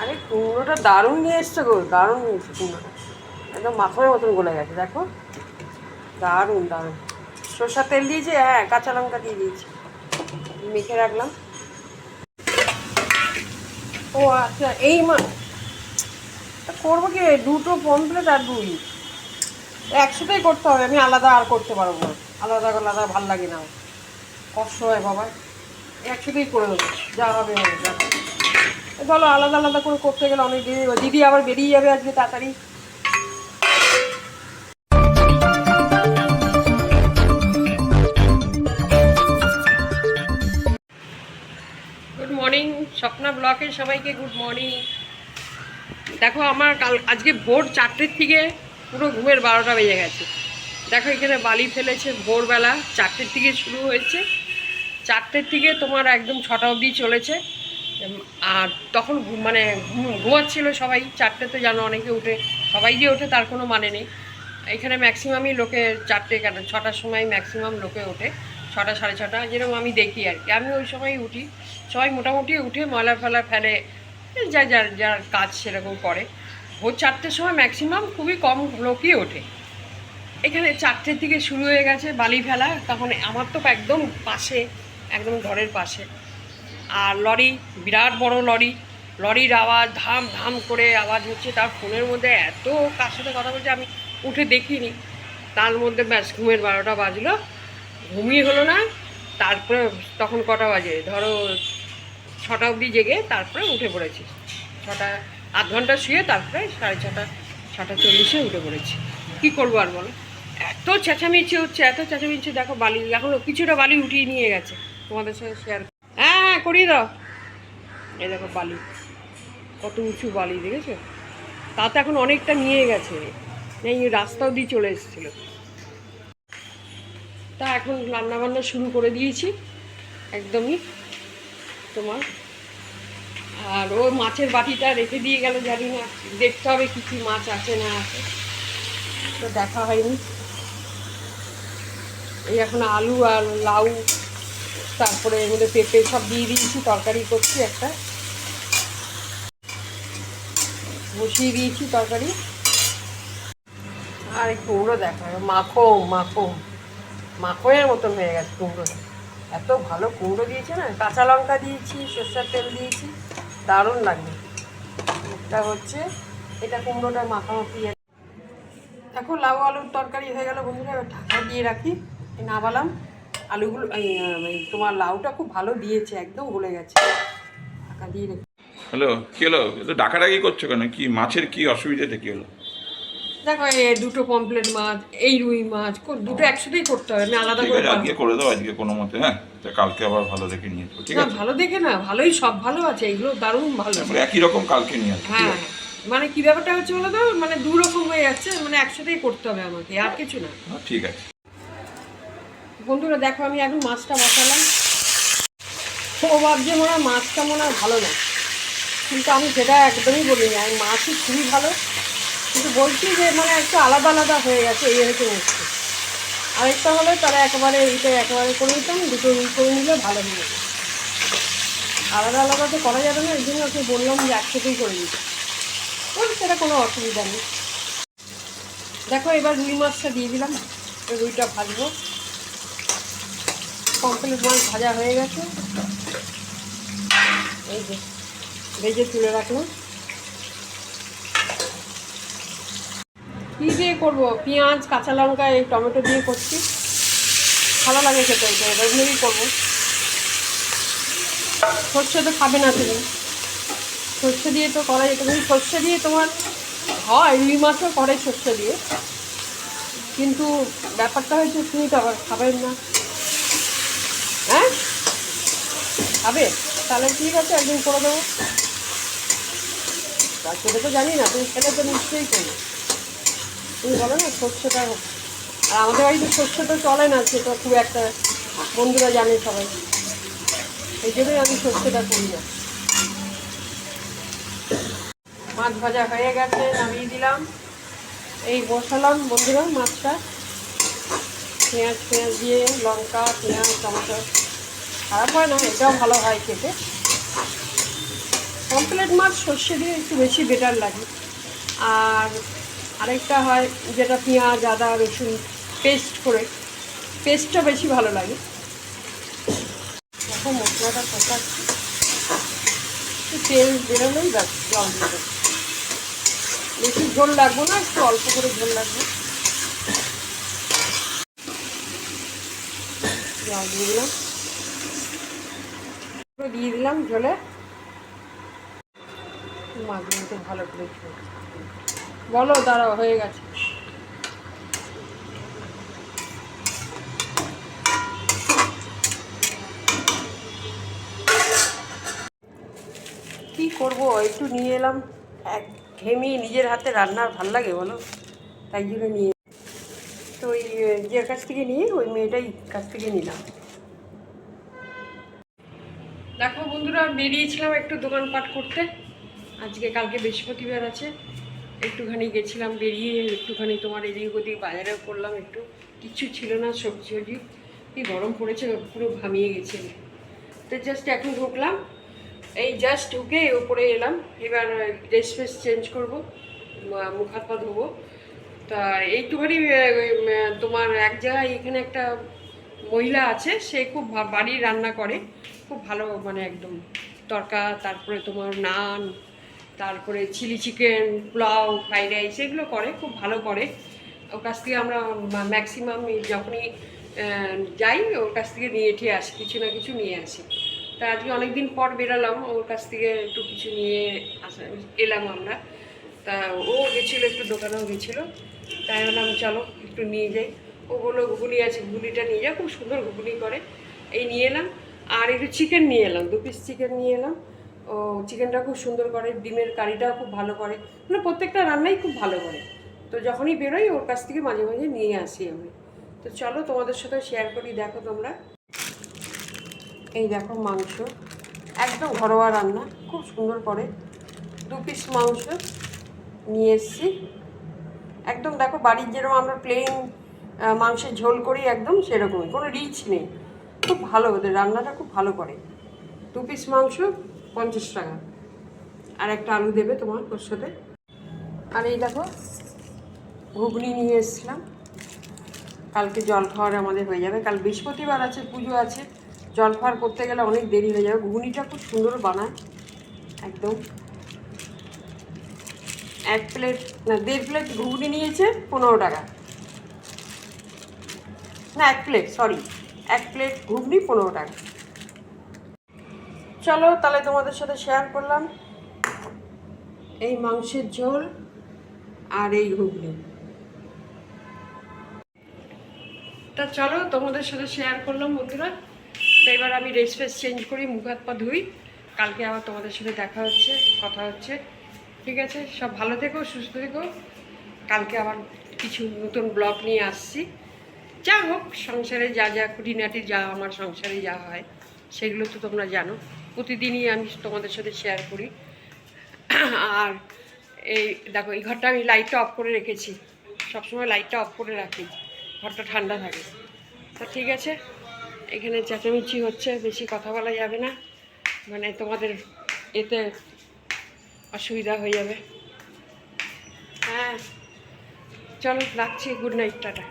আরে কুমড়োটা দারুণ নিয়ে এসছে গো, দারুণ নিয়ে এসছে কুমড়োটা একদম মাখনের মতন গলে গেছে, দেখো। দারুণ দারুণ। সর্ষার তেল দিয়েছি? হ্যাঁ কাঁচা লঙ্কা দিয়ে দিয়েছি। মেখে রাখলাম। ও আচ্ছা এই মা করব কি? দুটো পমপ্লেট আর দুই একসাথেই করতে হবে, আমি আলাদা আর করতে পারব না। আলাদা আলাদা, ভালো লাগে না। কষ্ট হয় বাবা একসাথেই করে দেবো। যা হবে হবে। চলো, আলাদা আলাদা করে করতে গেলে অনেক দেরি। দিদি আবার বেরিয়ে যাবে আজকে তাড়াতাড়ি। গুড মর্নিং স্বপ্না ব্লকে সবাইকে গুড মর্নিং দেখো, আমার কাল, আজকে ভোর চারটের থেকে পুরো ঘুমের বারোটা বেজে গেছে। দেখো, এখানে বালি ফেলেছে ভোরবেলা, চারটের থেকে শুরু হয়েছে। চারটের থেকে তোমার একদম ছটা অবধি চলেছে। আর তখন মানে ঘুম- ঘুমাচ্ছিল সবাই, চারটে তো জানো অনেকে উঠে, সবাই যে ওঠে তার কোনো মানে নেই। এখানে ম্যাক্সিমামই লোকে চারটে কেন ছটার সময় ম্যাক্সিমাম লোকে ওঠে, ছটা, সাড়ে ছটা, যেরকম আমি দেখি আর কি। আমি ওই সময় উঠি, সবাই মোটামুটি উঠে ময়লা ফেলা ফেলে যা যার যার কাজ সেরকম করে। ভোর চারটের সময় ম্যাক্সিমাম খুবই কম লোকই ওঠে। এখানে চারটের থেকে শুরু হয়ে গেছে বালি ফেলা, তখন আমার তো একদম পাশে, একদম ঘরের পাশে। আর লরি, বিরাট বড় লরি। লরির আওয়াজ ধাম ধাম করে আওয়াজ হচ্ছে। তার ফোনের মধ্যে এত কার সাথে কথা বলছে আমি উঠে দেখিনি। তার মধ্যে ব্যাস ঘুমের বারোটা বাজলো। ঘুমিয়ে হলো না, তারপরে তখন কটা বাজে? ধরো ছটা অবধি জেগে তারপরে উঠে পড়েছি। ছটা, আধ ঘণ্টা শুয়ে তারপরে সাড়ে ছটা ছটা চল্লিশে উঠে পড়েছি। কী করব আর বলো? এত চেঁচামেচি হচ্ছে, এত চেঁচামেচি। দেখো বালি, এখন কিছুটা বালি উঠিয়ে নিয়ে গেছে। তোমাদের সাথে শেয়ার হ্যাঁ করিয়ে দাও। এই দেখো বালি। কত উঁচু বালি, দেখেছ? তাতে এখন অনেকটা নিয়ে গেছে। এই রাস্তাও দিয়ে চলে এসেছিল। তা এখন রান্নাবান্না শুরু করে দিয়েছি, একদমই তোমার। আর ও মাছের বাটিটা রেখে দিয়ে গেল জানি না দেখতে হবে কী কী মাছ আছে না আছে। তো দেখা হয়নি। এই এখন আলু আর লাউ তারপরে মধ্যে পেঁপে সব দিয়ে দিয়েছি, তরকারি করছি একটা। বসিয়ে দিয়েছি তরকারি। আর কুমড়ো দেখা মাখো মাখো মাখোয়ের মতন হয়ে গেছে কুমড়ো। এত ভালো কুমড়ো দিয়েছে না, কাঁচা লঙ্কা দিয়েছি, সর্ষের তেল দিয়েছি, দারুণ লাগবে। এটা হচ্ছে, এটা কুমড়োটা মাখামাখি। দেখো লাউ আলুর তরকারি হয়ে গেল বন্ধুরা ঢাকা দিয়ে রাখি নাবালাম। আলুগুলো তোমার লাউটা খুব ভালো দিয়েছে একদম গলে গেছে। ঢাকা দিয়ে রেখে হ্যালো কি হলো? তো ডাকাডাকি করছ কেন? কি মাছের কি অসুবিধাটা কি হলো? দেখো এই দুটো পমপ্লেট মাছ এই রুই মাছ দুটো একসাথেই করতে হবে আমি আলাদা করে আজকে করে দাও আজকে কোনো মতে হ্যাঁ? তো কালকে আবার ভালো দেখে নিয়ে আসব ঠিক আছে? ভালো দেখে না ভালোই সব ভালো আছে এগুলো দারুণ ভালো। একই রকম কালকে নিয়ে আসব হ্যাঁ মানে কি ব্যাপারটা হচ্ছে বলো তো? মানে দু রকম হয়ে যাচ্ছে মানে একসাথেই করতে হবে আমাকে আর কিছু না। হ্যাঁ, ঠিক আছে। বন্ধুরা দেখো, আমি এখন মাছটা বসালাম। ও ভাবছে মনে হয় মাছটা মনে হয় ভালো না। কিন্তু আমি সেটা একদমই বলিনি। আমি মাছই খুবই ভালো। কিন্তু বলছি যে মানে একটু আলাদা আলাদা হয়ে গেছে, এই হয়েছে মুখছে আরেকটা হলে তারা একেবারে এইটা একেবারে করে নিতাম দুটো করে নিলে ভালো হয়ে যেত। আলাদা আলাদা তো করা যাবে না, এই জন্য ওকে বললাম যে একসাথেই করে দিতে ওই সেটা কোনো অসুবিধা নেই। দেখো, এবার রুই মাছটা দিয়ে দিলাম। রুইটা ভাজবো। কমপ্লিট মাছ ভাজা হয়ে গেছে? এই যে, ভেজে তুলে রাখলাম। কী দিয়ে করব? পেঁয়াজ, কাঁচা লঙ্কা, এই টমেটো দিয়ে করছি। ভালো লাগে খেতে এটা করব। সর্ষে তো খাবে না তুমি। সর্ষে দিয়ে তো করা যেত কিন্তু সর্ষে দিয়ে তোমার হয়, রুই মাছও করে সর্ষে দিয়ে। কিন্তু ব্যাপারটা হচ্ছে তুমি তো আবার খাবেন না হ্যাঁ খাবে? তাহলে ঠিক আছে, একদিন করে দেবো। তা সেটা তো জানি না, তুমি খেলে তো নিশ্চয়ই করবে তুমি বলো না, সর্ষেটা আর আমাদের বাড়িতে সর্ষে তো চলে না, সেটা খুব একটা বন্ধুরা জানে সবাই। এই জন্যই আমি সর্ষেটা করি না। মাছ ভাজা হয়ে গেছে, নামিয়ে দিলাম। এই বসালাম বন্ধুরা মাছটা। পেঁয়াজ পেঁয়াজ দিয়ে লঙ্কা, পেঁয়াজ, টমেটো। খারাপ হয় না, এটাও ভালো হয় খেতে। পমফ্রেট মাছ সর্ষে দিয়ে একটু বেশি বেটার লাগে। আর আরেকটা হয় যেটা পেঁয়াজ, আদা, রসুন পেস্ট করে পেস্টটা বেশি ভালো লাগে। এখন মশলাটা কষাচ্ছি। একটু তেল বেরোলেই জল দিয়ে বেশি ঝোল লাগবো না, একটু অল্প করে ঝোল লাগবে। জল দিয়ে দিলাম। দিয়ে দিলাম ঝোলে মাছগুলোকে ভালো করে বলো, দাঁড়াও, হয়ে গেছে। কি করব, একটু নিয়ে এলাম। এক ঘেমি নিজের হাতে রান্নার ভালো লাগে বলো? তাই জন্য নিয়ে তো ওই যে কাছ থেকে নিয়ে, ওই মেয়েটাই কাছ থেকে নিলাম। দেখো বন্ধুরা, বেরিয়েছিলাম একটু দোকানপাট করতে। আজকে কালকে বৃহস্পতিবার আছে। একটুখানি গেছিলাম, বেরিয়ে একটুখানি তোমার এদিক ওদিক বাজারেও করলাম একটু। কিচ্ছু ছিল না, সবজি সবজি। কি গরম পড়েছে, পুরো ঘামিয়ে গেছে তো জাস্ট এখন ঢুকলাম। এই জাস্ট ঢুকে উপরে এলাম। এবার ড্রেস ফ্রেস চেঞ্জ করব মুখ হাত ধোবো। তা এইটুখানি তোমার এক জায়গায় এখানে একটা মহিলা আছে, সে খুব বাড়ির রান্না করে। খুব ভালো মানে একদম তরকা, তারপরে তোমার নান, তারপরে chilli chicken, pulao, fried rice এগুলো করে, খুব ভালো করে। ওর কাছ থেকে আমরা ম্যাক্সিমাম যখনই যাই, ওর কাছ থেকে নিয়ে ঠিয়ে আসি, কিছু না কিছু নিয়ে আসি। তা আজকে অনেক দিন পর বেরালাম, ওর কাছ থেকে একটু কিছু নিয়ে আসা, এলাম আমরা। তা ও গেছিল, একটু দোকানেও গেছিল। তাই বললাম চলো একটু নিয়ে যাই। ও বলল, ঘুগনি আছে, ঘুগনিটা নিয়ে যা, খুব সুন্দর ঘুগনি করে। এই নিয়ে এলাম। আর একটু চিকেন নিয়ে এলাম, দু পিস চিকেন নিয়ে এলাম। ও চিকেনটা খুব সুন্দর করে, ডিমের কারিটাও খুব ভালো করে। মানে প্রত্যেকটা রান্নাই খুব ভালো করে। তো যখনই বেরোই, ওর কাছ থেকে মাঝে মাঝে নিয়ে আসি আমি। তো চলো তোমাদের সাথে শেয়ার করি, দেখো তোমরা। এই দেখো মাংস, একদম ঘরোয়া রান্না, খুব সুন্দর করে। দু পিস মাংস নিয়ে এসছি। একদম দেখো বাড়ির যেরকম আমরা প্লেন মাংসের ঝোল করি একদম সেরকমই, কোনো রিচ নেই। খুব ভালো ওদের রান্নাটা খুব ভালো করে। দু পিস মাংস, পঞ্চাশ টাকা। আর একটা আলু দেবে তোমার ওর সাথে। আর এই দেখো, ঘুগনি নিয়ে এসেছিলাম। কালকে জল খাওয়ার আমাদের হয়ে যাবে। কাল বৃহস্পতিবার আছে, পুজো আছে। জল খাওয়ার করতে গেলে অনেক দেরি হয়ে যাবে। ঘুগনিটা খুব সুন্দর বানায়, একদম। এক প্লেট না, দেড় প্লেট ঘুগনি নিয়েছে, পনেরো টাকা। না, এক প্লেট সরি এক প্লেট ঘুগনি পনেরো টাকা। চলো তাহলে তোমাদের সাথে শেয়ার করলাম এই মাংসের ঝোল আর এই ঘুগনি। তা চলো তোমাদের সাথে শেয়ার করলাম বন্ধুরা। তো এবার আমি ড্রেস ফ্রেস চেঞ্জ করি, মুখ হাত পা ধুই। কালকে আবার তোমাদের সাথে দেখা হচ্ছে, কথা হচ্ছে। ঠিক আছে? সব ভালো থেকো, সুস্থ থেকো। কালকে আবার কিছু নতুন ব্লগ নিয়ে আসছি। যা হোক, সংসারে যা যা খুঁটিনাটি যা আমার সংসারে যা হয়, সেগুলো তো তোমরা জানো। প্রতিদিনই আমি তোমাদের সাথে শেয়ার করি। আর এই দেখো, এই ঘরটা আমি লাইটটা অফ করে রেখেছি। সবসময় লাইটটা অফ করে রাখি। ঘরটা ঠান্ডা থাকে। তা ঠিক আছে, এখানে চেঁচামেচি হচ্ছে, বেশি কথা বলা যাবে না। মানে তোমাদের এতে অসুবিধা হয়ে যাবে। হ্যাঁ চলো রাখছি গুড নাইট টাটা।